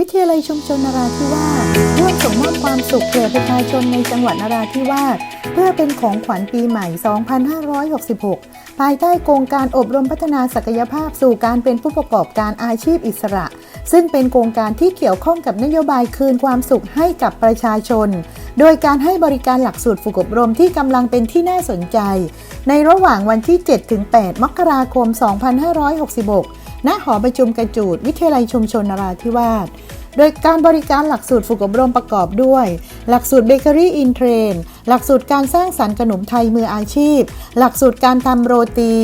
วิทยาลัยชุมชนนราธิวาสร่วมส่งมอบความสุขแก่ประชาชนในจังหวัดนราธิวาสเพื่อเป็นของขวัญปีใหม่ 2566 ภายใต้โครงการอบรมพัฒนาศักยภาพสู่การเป็นผู้ประกอบการอาชีพอิสระ ซึ่งเป็นโครงการที่เกี่ยวข้องกับนโยบายคืนความสุขให้กับประชาชน โดยการให้บริการหลักสูตรฝึกอบรมที่กำลังเป็นที่น่าสนใจ ในระหว่างวันที่ 7-8 มกราคม 2566 ณหอประชุมกระจูด วิทยาลัยชุมชนนราธิวาส โดยการบริการหลักสูตรฝึกอบรมประกอบด้วย หลักสูตรเบเกอรี่อินเทรนหลักสูตรการสร้างสรรค์ขนมไทยมืออาชีพ หลักสูตรการทำโรตี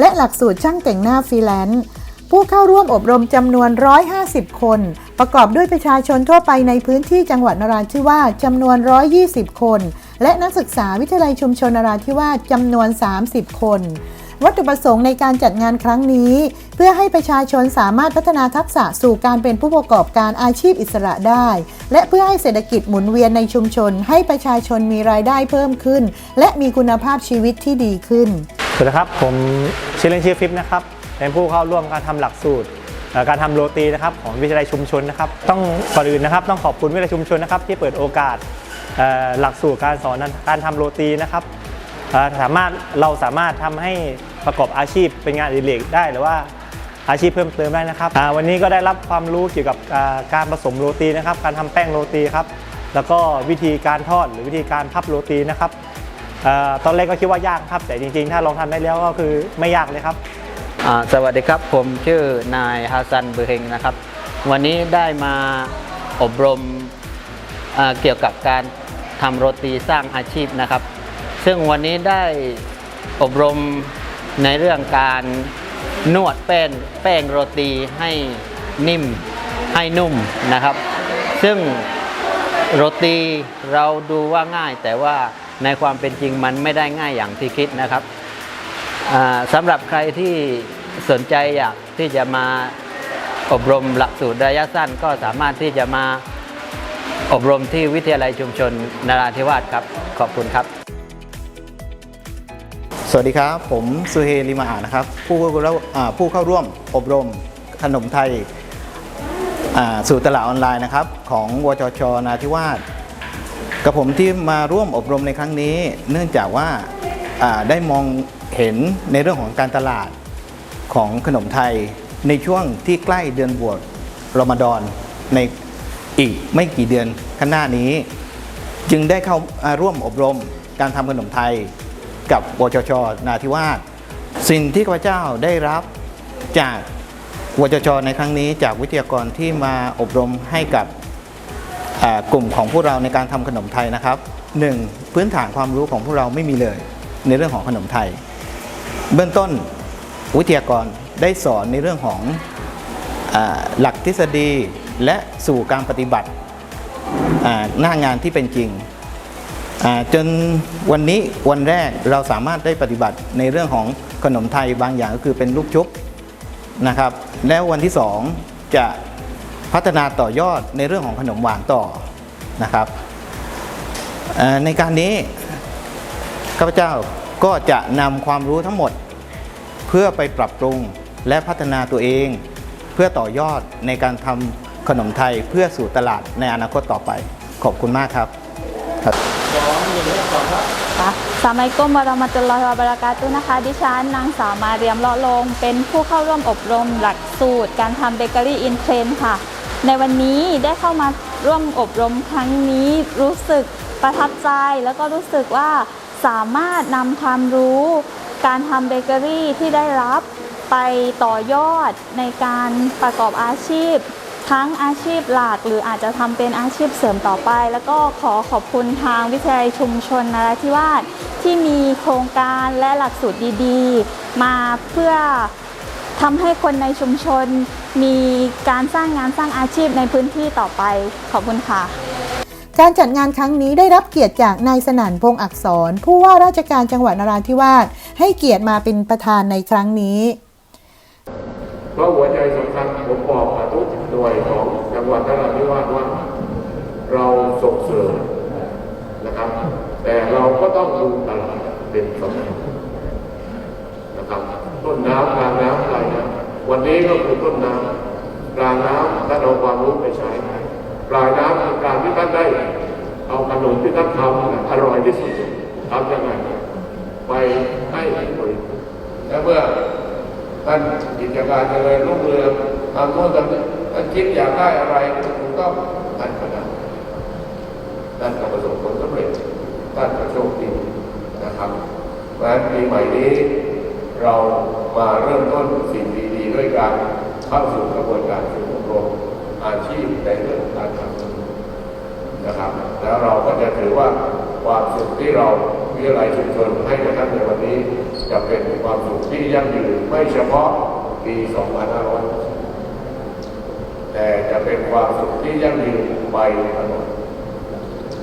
และหลักสูตรช่างแต่งหน้าฟรีแลนซ์ผู้เข้าร่วมอบรมจำนวน 150 คน ประกอบด้วยประชาชนทั่วไปในพื้นที่จังหวัดนราธิวาสจำนวน 120 คน และนักศึกษาวิทยาลัยชุมชนนราธิวาสจำนวน 30 คน วัตถุประสงค์ในการจัดงานครั้งนี้ เพื่อให้ประชาชนสามารถพัฒนาทักษะสู่การเป็นผู้ประกอบการอาชีพอิสระได้ และเพื่อให้เศรษฐกิจหมุนเวียนในชุมชน ให้ประชาชนมีรายได้เพิ่มขึ้น และมีคุณภาพชีวิตที่ดีขึ้นสวัสดีครับผมชื่อเล่นชื่อฟิปนะครับเป็นผู้เข้าร่วมการทำหลักสูตรการทำโรตีนะครับของวิทยาลัยชุมชนนะครับ ต้องก่อนอื่นนะครับ ต้องขอบคุณวิทยาลัยชุมชนนะครับที่เปิดโอกาสหลักสูตรการสอนการทำโรตีนะครับ สามารถเราสามารถทำให้ประกอบอาชีพเป็นงานอดิเรกได้หรือว่าอาชีพเพิ่มเติมได้นะครับอ่าวันนี้ก็ได้รับความรู้เกี่ยวกับอ่าการผสมโรตีนะครับ การทำแป้งโรตีครับ แล้วก็วิธีการทอดหรือวิธีการพับโรตีนะครับเอ่อตอนแรกก็คิดว่ายากครับ แต่จริงๆ ถ้าลองทำได้แล้วก็คือไม่ยากเลยครับอ่าสวัสดีครับผมชื่อนายฮัสซันเบอร์เฮงนะครับ วันนี้ได้มาอบรมอ่าเกี่ยวกับการทำโรตีสร้างอาชีพนะครับ ซึ่งวันนี้ได้อบรมในเรื่องการนวดแป้งแป้งโรตีให้นิ่มให้นุ่มนะครับ ซึ่งโรตีเราดูว่าง่าย แต่ว่าในความเป็นจริงมันไม่ได้ง่ายอย่างที่คิดนะครับสำหรับใครที่สนใจอยากที่จะมาอบรมหลักสูตรระยะสั้นก็สามารถที่จะมาอบรมที่วิทยาลัยชุมชนนราธิวาสครับ ขอบคุณครับ สวัสดีครับ ผมสุเฮลิมาอานะครับ ผู้เข้าผู้เข้าร่วมอบรมขนมไทยสู่ตลาดออนไลน์นะครับ ของวชชนาทิวาสกับผมที่มาร่วมอบรมในครั้งนี้ เนื่องจากว่าได้มองเห็นในเรื่องของการตลาดของขนมไทยในช่วงที่ใกล้เดือนบวชรอมฎอนในอีกไม่กี่เดือนข้างหน้านี้ จึงได้เข้าร่วมอบรมการทำขนมไทย กับวชชนาทิวาสสิ่งที่ข้าพเจ้าได้รับจากวชชในครั้งนี้จากวิทยากรที่มาอบรมให้กับกลุ่มของพวกเราในการทำขนมไทยนะครับหนึ่งพื้นฐานความรู้ของพวกเราไม่มีเลย ในเรื่องของขนมไทย เบื้องต้นวิทยากรได้สอนในเรื่องของอหลักทฤษฎีและสู่การปฏิบัติหน้างานที่เป็นจริง จนวันนี้วันแรกเราสามารถได้ปฏิบัติในเรื่องของขนมไทยบางอย่างก็คือเป็นลูกชุบนะครับ แล้ววันที่สองจะพัฒนาต่อยอดในเรื่องของขนมหวานต่อนะครับในการนี้ข้าพเจ้าก็จะนำความรู้ทั้งหมด เพื่อไปปรับปรุงและพัฒนาตัวเอง เพื่อต่อยอดในการทำขนมไทยเพื่อสู่ตลาดในอนาคตต่อไป ขอบคุณมากครับ สามัยกุมวรหมตุลลอฮิวะบราะกาตุนะคะ ดิฉันนางสาวมาเรียมเลาะลง เป็นผู้เข้าร่วมอบรมหลักสูตร การทำเบเกอรี่อินเทรนค่ะ ในวันนี้ได้เข้ามาร่วมอบรมครั้งนี้รู้สึกประทับใจ แล้วก็รู้สึกว่าสามารถนำความรู้ การทำเบเกอรี่ที่ได้รับไปต่อยอดในการประกอบอาชีพ ทั้งอาชีพหลักหรืออาจจะทำเป็นอาชีพเสริมต่อไป แล้วก็ขอขอบคุณทางวิทยาลัยชุมชนนราธิวาสที่มีโครงการและหลักสูตรดีๆ มาเพื่อทำให้คนในชุมชนมีการสร้างงานสร้างอาชีพในพื้นที่ต่อไป ขอบคุณค่ะ การจัดงานครั้งนี้ได้รับเกียรติจากนายสนั่นพงษ์อักษร ผู้ว่าราชการจังหวัดนราธิวาสให้เกียรติมาเป็นประธานในครั้งนี้ ราะหัวใจสำคัญผมบอกกับทุกหน่วยของจังหวัดนราธิวาสว่าเราส่งเสริมนะครับ แต่เราก็ต้องดูตลาดเป็นสำคัญนะครับต้นน้ำกลางน้ำปลายน้ำวันนี้ก็คือต้นน้ำรางน้ำท่านเอาความรู้ไปใช้ปลายน้ำคือการที่ท่านได้ เอาขนมที่ท่านทำอร่อยที่สุดทำยังไงไปให้บริการและเมื่อ ท่านกิจการเจริญรุ่งเรืองทำโน่นทำนี่ท่านคิดอยากได้อะไรถูกต้องท่านก็ได้ท่านก็ประสบผลสำเร็จท่านก็โชคดีนะครับเพราะฉะนั้นปีใหม่นี้เรามาเริ่มต้นสิ่งดีๆ ด้วยการเข้าสู่กระบวนการฝึกอบรมอาชีพในเรื่องของการทำนะครับ แล้วเราก็จะถือว่า ความสุขที่เราวิทยาลัยชุมชนให้กับท่านในวันนี้ จะเป็นความสุขที่ยั่งยืนไม่เฉพาะปี2500แต่จะเป็นความสุขที่ยั่งยืนไปตลอด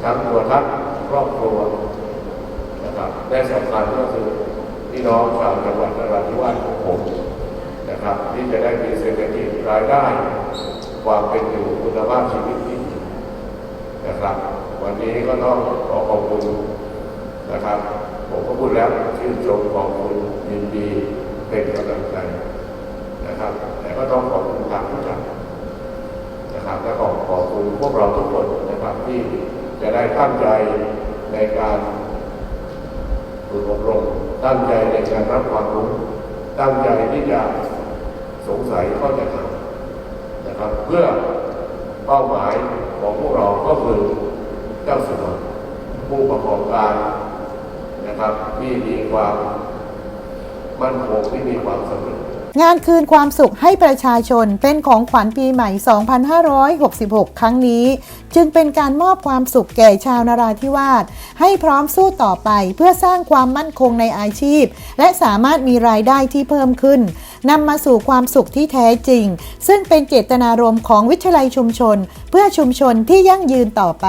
ทั้งตัวท่านครอบครัวนะครับและสำคัญก็คือพี่น้องชาวจังหวัดนราธิวาสของผมนะครับที่จะได้มีเศรษฐกิจรายได้ ความเป็นอยู่คุณภาพชีวิตที่ดีนะครับ วันนี้ก็ต้องขอขอบคุณนะครับ ผมก็พูดแล้วชื่นชมขอบคุณยินดีเป็นกำลังใจนะครับ แต่ก็ต้องขอบคุณทางผู้จัดนะครับและขอขอบคุณพวกเราทุกคนนะครับที่จะได้ตั้งใจในการฝึกอบรมตั้งใจในการรับความรู้ตั้งใจที่จะสงสัยข้อจะถามนะครับ เพื่อเป้าหมายของพวกเราก็คือ เจ้าสัวผู้ประกอบการนะครับที่มีความมั่นคงที่มีความสำเร็จงานคืนความสุขให้ประชาชนเป็นของขวัญปีใหม่ 2566 ครั้งนี้ จึงเป็นการมอบความสุขแก่ชาวนาราธิวาสให้พร้อมสู้ต่อไปเพื่อสร้างความมั่นคงในอาชีพ และสามารถมีรายได้ที่เพิ่มขึ้นนำมาสู่ความสุขที่แท้จริง ซึ่งเป็นเจตนารมณ์ของวิทยาลัยชุมชน เพื่อชุมชนที่ยั่งยืนต่อไป